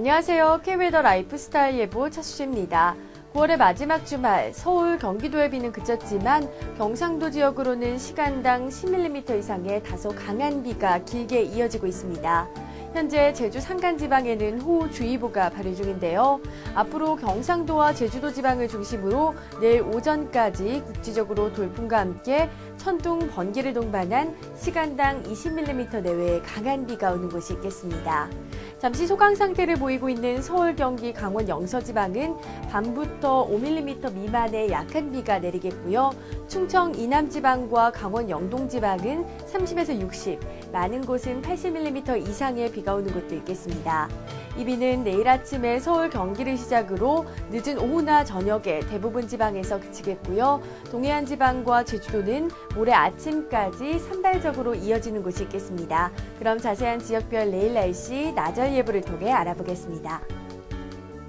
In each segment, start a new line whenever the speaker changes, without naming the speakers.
안녕하세요. K웨더 라이프스타일 예보 차수지입니다. 9월의 마지막 주말 서울 경기도의 비는 그쳤지만 경상도 지역으로는 시간당 10mm 이상의 다소 강한 비가 길게 이어지고 있습니다. 현재 제주 산간 지방에는 호우주의보가 발효 중인데요. 앞으로 경상도와 제주도 지방을 중심으로 내일 오전까지 국지적으로 돌풍과 함께 천둥, 번개를 동반한 시간당 20mm 내외의 강한 비가 오는 곳이 있겠습니다. 잠시 소강 상태를 보이고 있는 서울, 경기, 강원 영서 지방은 밤부터 5mm 미만의 약한 비가 내리겠고요. 충청 이남 지방과 강원 영동 지방은 30에서 60, 많은 곳은 80mm 이상의 비가 오는 곳도 있겠습니다. 이 비는 내일 아침에 서울, 경기를 시작으로 늦은 오후나 저녁에 대부분 지방에서 그치겠고요. 동해안 지방과 제주도는 모레 아침까지 산발적으로 이어지는 곳이 있겠습니다. 그럼 자세한 지역별 내일 날씨 나절 예보를 통해 알아보겠습니다.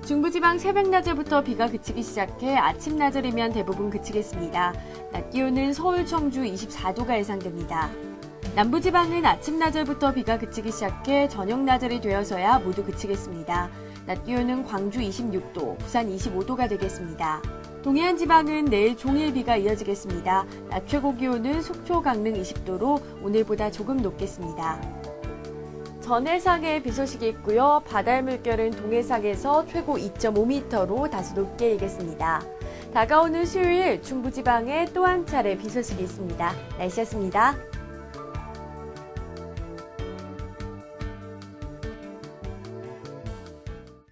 중부지방 새벽 낮에부터 비가 그치기 시작해 아침 낮절이면 대부분 그치겠습니다. 낮 기온은 서울 청주 24도가 예상됩니다. 남부지방은 아침 낮절부터 비가 그치기 시작해 저녁 낮절이 되어서야 모두 그치겠습니다. 낮 기온은 광주 26도, 부산 25도가 되겠습니다. 동해안 지방은 내일 종일 비가 이어지겠습니다. 낮 최고 기온은 속초, 강릉 20도로 오늘보다 조금 높겠습니다. 전해상에 비 소식이 있고요. 바다의 물결은 동해상에서 최고 2.5m로 다소 높게 일겠습니다. 다가오는 수요일 중부지방에 또 한 차례 비 소식이 있습니다. 날씨였습니다.